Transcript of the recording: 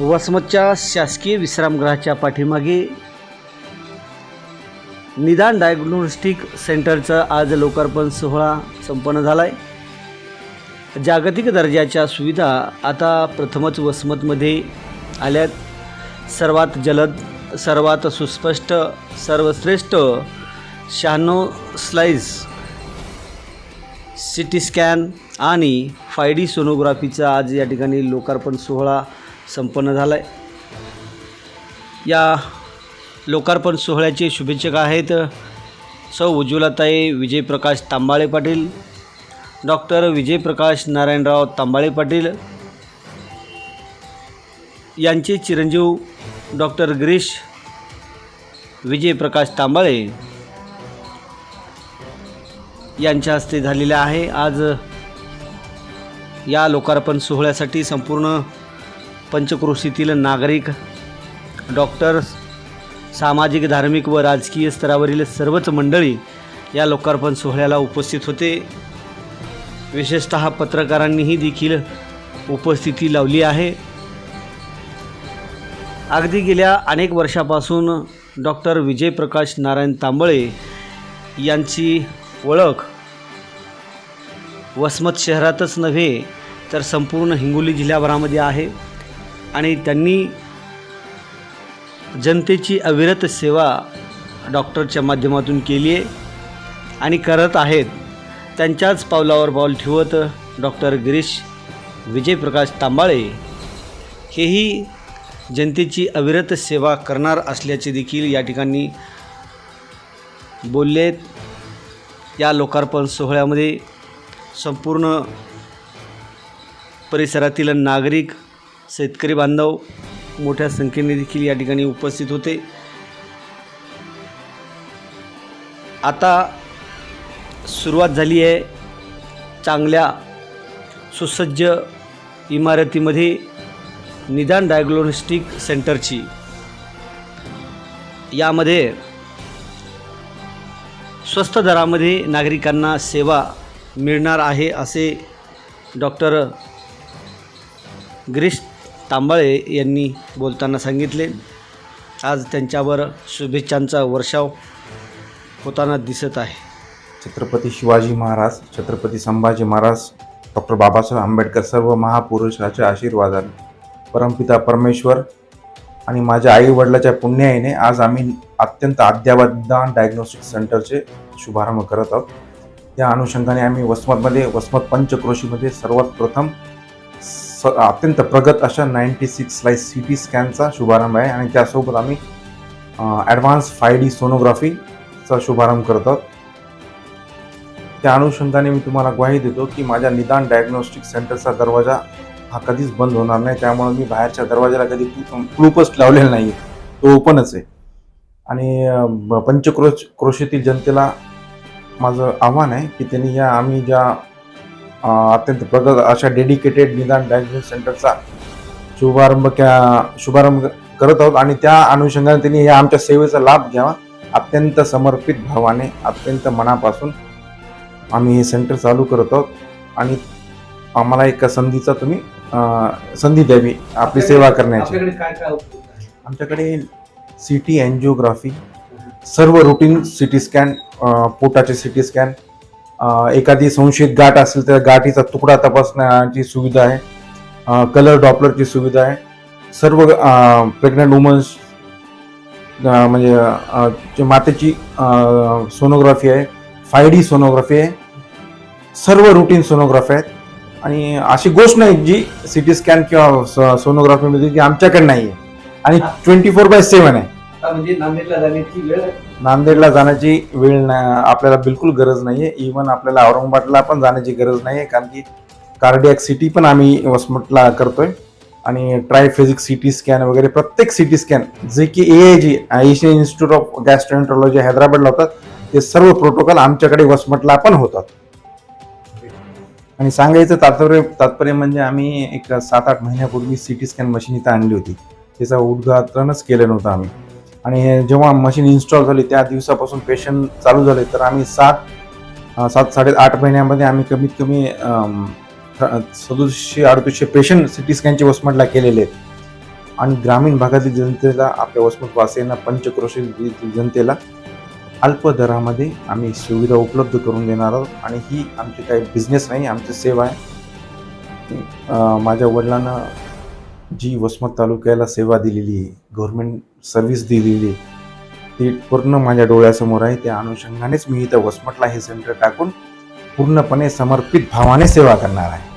वसमतच्या शासकीय विश्रामगृहाच्या पाठीमागे निदान डायग्नोस्टिक सेंटरचा आज लोकार्पण सोहळा संपन्न झाला आहे जागतिक दर्जाच्या सुविधा आता प्रथमच वसमतमध्ये आल्यात. सर्वात जलद सर्वात सुस्पष्ट सर्वश्रेष्ठ शहाण्णव स्लाईस सी टी स्कॅन आणि फाय डी सोनोग्राफीचा आज या ठिकाणी लोकार्पण सोहळा संपन्न झाला आहे या लोकार्पण सोहळ्याचे शुभेच्छक आहेत? सौ उज्ज्वलाताई विजयप्रकाश तांबाळे पाटील डॉक्टर विजयप्रकाश नारायणराव तांबाळे पाटील यांचे चिरंजीव डॉक्टर गिरीश विजयप्रकाश तांबाळे यांच्या हस्ते झालेले आहे. आज या लोकार्पण सोहळ्यासाठी संपूर्ण पंचक्रोशीतील नागरिक डॉक्टर्स सामाजिक धार्मिक व राजकीय स्तरावरील सर्वच मंडळी या लोकार्पण सोहळ्याला उपस्थित होते. विशेषत पत्रकारांनीही देखील उपस्थिती लावली आहे. अगदी गेल्या अनेक वर्षापासून डॉक्टर विजयप्रकाश नारायण तांबळे यांची ओळख वसमत शहरातच नव्हे तर संपूर्ण हिंगोली जिल्ह्याभरामध्ये आहे. आणि त्यांनी जनतेची अविरत सेवा डॉक्टरच्या माध्यमातून केली आहे. आणि करत आहेत. त्यांच्याच पावलावर पाऊल ठेवत डॉक्टर गिरीश विजयप्रकाश तांबाळे हेही जनतेची अविरत सेवा करणार असल्याचे देखील या ठिकाणी बोललेत या लोकार्पण सोहळ्यामध्ये संपूर्ण परिसरातील नागरिक शेतकरी बांधव मोठ्या संख्येने देखील या ठिकाणी उपस्थित होते. आता सुरुवात झाली आहे चांगल्या सुसज्ज इमारतीमध्ये निदान डायग्नोस्टिक सेंटरची. यामध्ये स्वस्त दरामध्ये नागरिकांना सेवा मिळणार आहे असे डॉक्टर गिरीश तांबाळे यांनी बोलताना सांगितले. आज त्यांच्यावर शुभेच्छांचा वर्षाव होताना दिसत आहे. छत्रपती शिवाजी महाराज छत्रपती संभाजी महाराज डॉक्टर बाबासाहेब आंबेडकर सर्व महापुरुषाच्या आशीर्वादाने परमपिता परमेश्वर आणि माझ्या आई वडिलाच्या पुण्याईने आज आम्ही अत्यंत अद्यावधान डायग्नोस्टिक सेंटरचे शुभारंभ करत आहोत. त्या अनुषंगाने आम्ही वसमतमध्ये वसमत पंचक्रोशीमध्ये सर्वात प्रथम स अत्यंत प्रगत अशा ninety six slice C T स्कॅनचा शुभारंभ आहे. आणि त्यासोबत आम्ही ॲडव्हान्स फाय डी सोनोग्राफीचा शुभारंभ करत आहोत. त्या अनुषंगाने मी तुम्हाला ग्वाही देतो की माझ्या निदान डायग्नोस्टिक सेंटरचा दरवाजा हा कधीच बंद होणार नाही. त्यामुळे मी बाहेरच्या दरवाजाला कधी क्लूपच लावलेला नाही तो ओपनच आहे. आणि पंचक्रोश क्रोशीतील जनतेला माझं आव्हान आहे की त्यांनी या आम्ही ज्या अत्यंत प्रगत अशा डेडिकेटेड निदान डायग्नोस्टिक सेंटरचा शुभारंभ क्या शुभारंभ करत आहोत आणि त्या अनुषंगाने त्यांनी या आमच्या सेवेचा लाभ घ्यावा. अत्यंत समर्पित भावाने अत्यंत मनापासून आम्ही हे सेंटर चालू करत आहोत. आणि आम्हाला एका संधीचा तुम्ही संधी द्यावी आपली सेवा करण्याची. आमच्याकडे सी टी एन्जिओग्राफी सर्व रुटीन सी टी स्कॅन पोटाचे सी टी स्कॅन एखादी संशयित गाठ असेल तर गाठीचा तुकडा तपासण्याची सुविधा आहे. कलर डॉपलरची सुविधा आहे. सर्व प्रेग्नंट वुमन्स म्हणजे मातेची सोनोग्राफी आहे फाय डी सोनोग्राफी आहे. सर्व रुटीन सोनोग्राफी आहेत. आणि अशी गोष्ट नाही जी सी टी स्कॅन किंवा सोनोग्राफीमध्ये जी आमच्याकडे नाही आहे आणि ट्वेंटी फोर बाय सेवन आहे. म्हणजे नांदेडला जाण्याची वेळ नांदेडला जाण्याची वेळ ना- आपल्याला बिलकुल गरज नाही आहे आपल्याला औरंगाबादला पण जाण्याची गरज नाही आहे कारण की कार्डियक सिटी पण आम्ही वसमतला करतोय. आणि ट्रायफेजिक सिटी स्कॅन वगैरे प्रत्येक सिटी स्कॅन जे की A I G Asian Institute of gastroenterology हैदराबादला होतात ते सर्व प्रोटोकॉल आमच्याकडे वसमटला पण होतात. आणि सांगायचं तात्पर्य तात्पर्य म्हणजे आम्ही एक सात आठ महिन्यापूर्वी सिटी स्कॅन मशीन इथं आणली होती. त्याचं उद्घाटनच केलं नव्हतं आम्ही. आणि जेव्हा मशीन इन्स्टॉल झाली त्या दिवसापासून पेशंट चालू झाले तर आम्ही सात सात साडे आठ महिन्यामध्ये आम्ही कमीत कमी सदोतीसशे अडतीसशे पेशंट सिटी स्कॅनचे वसमटला केलेले. आहेत आणि ग्रामीण भागातील जनतेला आपल्या वसमतवासियांना पंचक्रोशी जनतेला अल्प दरामध्ये आम्ही सुविधा उपलब्ध करून देणार आहोत. आणि ही आमची काही बिझनेस नाही आमची सेवा आहे. माझ्या वडिलांना जी वसमत तालुक्याला सेवा दिलेली आहे गव्हर्मेंट सर्व्हिस दिलेली आहे ती पूर्ण माझ्या डोळ्यासमोर आहे. त्या अनुषंगानेच मी इथं वसमतला हे सेंटर टाकून पूर्णपणे समर्पित भावाने सेवा करणार आहे.